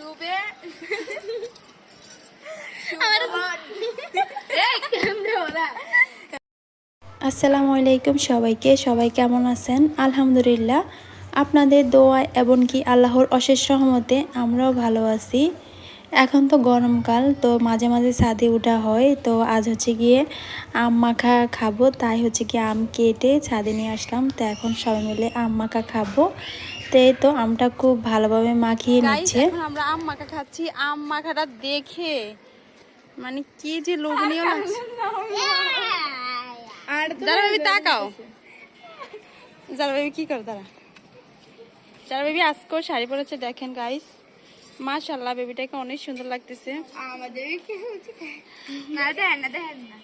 শুভে। আসসালামু আলাইকুম সবাইকে সবাই কেমন আছেন? আলহামদুলিল্লাহ। আপনাদের দোয়া এবং কি আল্লাহর অশেষ রহমতে আমরাও ভালো আছি। এখন তো গরমকাল তো মাঝে মাঝে ছাদে ওঠা হয় তো আজ হচ্ছে গিয়ে আম মাখা খাব তাই হচ্ছে কি আম কেটে ছাদে নিয়ে আসলাম। তো এখন সবাই মিলে আম মাখা খাব। এই তো আমটা খুব ভালোভাবে মাখিয়ে নিচ্ছে। আমরা আম মাখা খাচ্ছি। আম মাখাটা দেখে। মানে কি যে লোভনীয় লাগছে। আর যারা বেবি তাকাও। যারা বেবি কি করে তারা? যারা বেবি আজকেও শাড়ি পরেছে দেখেন গাইস মাশাল্লাহ বেবিটাকে অনেক সুন্দর লাগতেছে। আমাদের কি হচ্ছে না দেন না দেন না।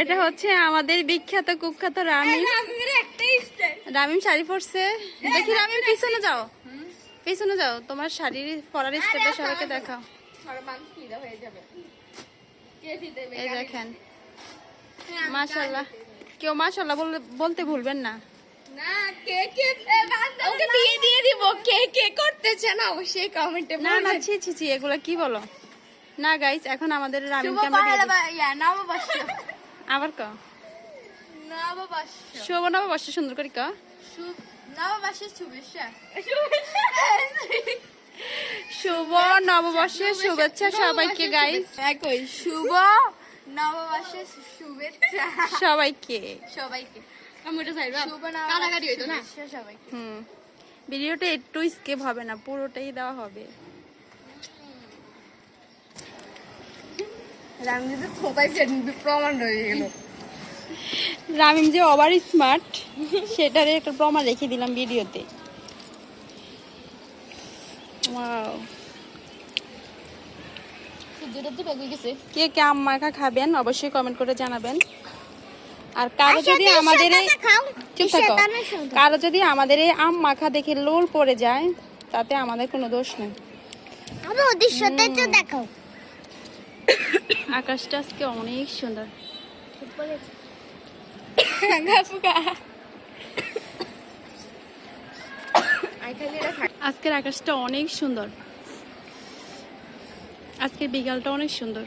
এটা হচ্ছে আমাদের বিখ্যাত কুখ্যাত রামিম। রামিম শাড়ি পরছে। দেখি রামিম পিছনে যাও। পিছনে যাও তোমার শাড়ির পরার স্টাইলটা সবাইকে দেখাও। হয়ে এই দেখেন। মাশাল্লাহ কেউ মাশাল্লাহ বলতে ভুলবেন না। না কে কে? ওকে বিয়ে দিয়ে দিব। কে কে করতেছে না? অবশ্যই কমেন্টে না না ছি ছি ছি এগুলো কি বলো? না গাইস এখন আমাদের রামিমকে আমরা আবার ক? নববর্ষ। শুভ নববর্ষ সুন্দর করে ক। শুভ নববর্ষের শুভেচ্ছা। শুভ নববর্ষের শুভেচ্ছা সবাইকে গাইস একই শুভ নববর্ষের শুভেচ্ছা। সবাইকে। সবাইকে। আমরা চাইবা। শুভ কাটাকাটি হইতো না? শুভেচ্ছা সবাইকে। হুম। ভিডিওটা একটু স্কেপ হবে না পুরোটাই দেওয়া হবে। প্রমাণ রয়ে গেল। রামিম যে ওভার স্মার্ট সেটার একটা প্রমাণ রেখে দিলাম ভিডিওতে। কে কে আম মাখা খাবেন অবশ্যই কমেন্ট করে জানাবেন। আর কারও যদি আমাদের কারও যদি আমাদের এই আম মাখা দেখে লোল পড়ে যায় তাতে আমাদের কোনো দোষ নেই। আমি ওদের সাথে দেখাও। আকাশটা আজকে অনেক সুন্দর। আজকের আকাশটা অনেক সুন্দর। আজকের বিকালটা অনেক সুন্দর।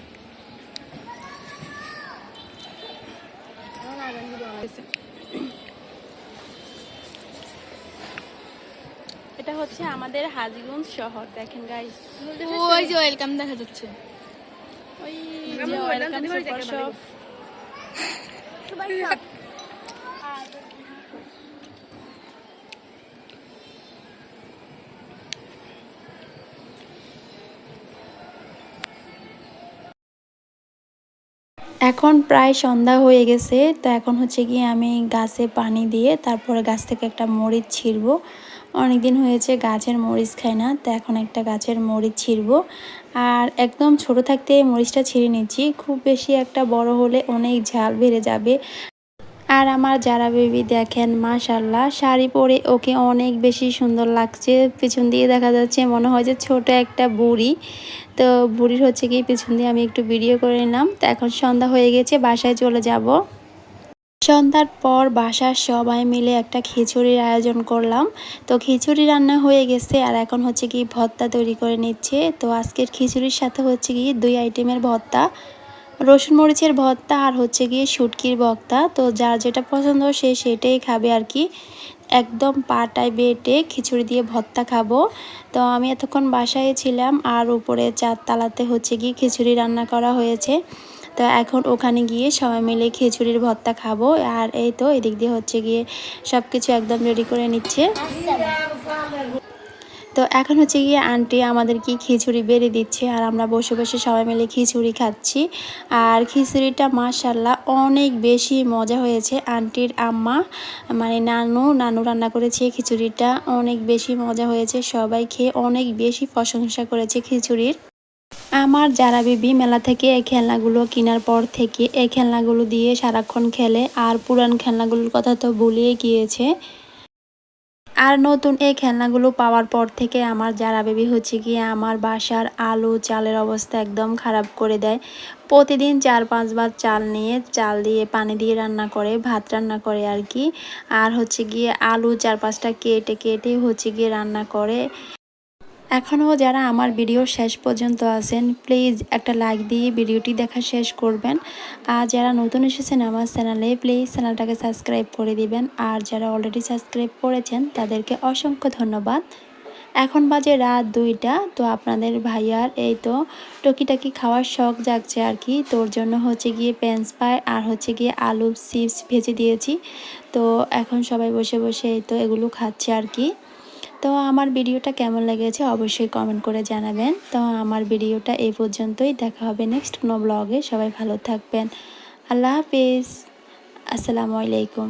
এটা হচ্ছে আমাদের হাজিগঞ্জ শহর। দেখেন গাইস ওই যে ওয়েলকাম দেখা যাচ্ছে। ওই যে welcome super এখন প্রায় সন্ধ্যা হয়ে গেছে, তো এখন হচ্ছে কি আমি গাছে পানি দিয়ে তারপরে গাছ থেকে একটা মরিচ ছিঁড়ব। অনেক দিন হয়েছে গাছের মরিচ খাই না, তো এখন একটা গাছের মরিচ ছিঁড়ব। আর একদম ছোট থাকতে মরিচটা ছিঁড়ে নিচ্ছি, খুব বেশি একটা বড় হলে অনেক ঝাল বেড়ে যাবে। আর আমার যারা বেবি দেখেন মাশাল্লাহ শাড়ি পরে ওকে অনেক বেশি সুন্দর লাগছে। পিছন দিয়ে দেখা যাচ্ছে মনে হয় যে ছোট একটা বুড়ি। তো বুড়ির হচ্ছে কি, পিছন দিয়ে আমি একটু ভিডিও করে নিলাম। তো এখন সন্ধ্যা হয়ে গেছে, বাসায় চলে যাব। সন্ধ্যার পর বাসার সবাই মিলে একটা খিচুড়ির আয়োজন করলাম। তো খিচুড়ি রান্না হয়ে গেছে আর এখন হচ্ছে কি, ভর্তা তৈরি করে নিচ্ছে। তো আজকের খিচুড়ির সাথে হচ্ছে কি, দুই আইটেমের ভর্তা। রসুন মরিচের ভর্তা আর হচ্ছে গিয়ে শুটকির ভর্তা। তো যার যেটা পছন্দ সে সেটাই খাবে আর কি। একদম পাটায় বেটে খিচুড়ি দিয়ে ভর্তা খাব। তো আমি এতক্ষণ বাসায় ছিলাম আর উপরে চার চারতলাতে হচ্ছে গিয়ে খিচুড়ি রান্না করা হয়েছে। তো এখন ওখানে গিয়ে সবাই মিলে খিচুড়ির ভর্তা খাব। আর এই তো এদিক দিয়ে হচ্ছে গিয়ে সব কিছু একদম রেডি করে নিচ্ছে। তো এখন হচ্ছে গিয়ে আন্টি আমাদের কি খিচুড়ি বেড়ে দিচ্ছে আর আমরা বসে বসে সবাই মিলে খিচুড়ি খাচ্ছি। আর খিচুড়িটা মাশাল্লাহ অনেক বেশি মজা হয়েছে আন্টির আম্মা মানে নানু নানু রান্না করেছে খিচুড়িটা, অনেক বেশি মজা হয়েছে, সবাই খেয়ে অনেক বেশি প্রশংসা করেছে খিচুড়ির। আমার যারা বিবি মেলা থেকে এই খেলনাগুলো কেনার পর থেকে এই খেলনাগুলো দিয়ে সারাক্ষণ খেলে আর পুরান খেলনাগুলোর কথা তো ভুলিয়ে গিয়েছে। আর নতুন এই খেলনাগুলো পাওয়ার পর থেকে আমার যারা বেবি হচ্ছে গিয়ে আমার বাসার আলু চালের অবস্থা একদম খারাপ করে দেয়। প্রতিদিন চার পাঁচবার চাল নিয়ে চাল দিয়ে পানি দিয়ে রান্না করে, ভাত রান্না করে আর কি। আর হচ্ছে গিয়ে আলু চার পাঁচটা কেটে কেটে হচ্ছে গিয়ে রান্না করে। এখনও যারা আমার ভিডিও শেষ পর্যন্ত আছেন প্লিজ একটা লাইক দিয়ে ভিডিওটি দেখা শেষ করবেন। আর যারা নতুন এসেছেন আমার চ্যানেলে প্লিজ চ্যানেলটাকে সাবস্ক্রাইব করে দিবেন। আর যারা অলরেডি সাবস্ক্রাইব করেছেন, তাদেরকে অসংখ্য ধন্যবাদ। এখন বাজে রাত দুইটা, তো আপনাদের ভাইয়ার এই তো টকিটাকি খাওয়ার শখ জাগছে আর কি। তোর জন্য হচ্ছে গিয়ে পেন্স পাই আর হচ্ছে গিয়ে আলু চিপস ভেজে দিয়েছি। তো এখন সবাই বসে বসে এই তো এগুলো খাচ্ছে আর কি। তো আমার ভিডিওটা কেমন লেগেছে অবশ্যই কমেন্ট করে জানাবেন। তো আমার ভিডিওটা এই পর্যন্তই। দেখা হবে নেক্সট কোনো ব্লগে সবাই ভালো থাকবেন। আল্লাহ হাফিজ। আসসালামু আলাইকুম।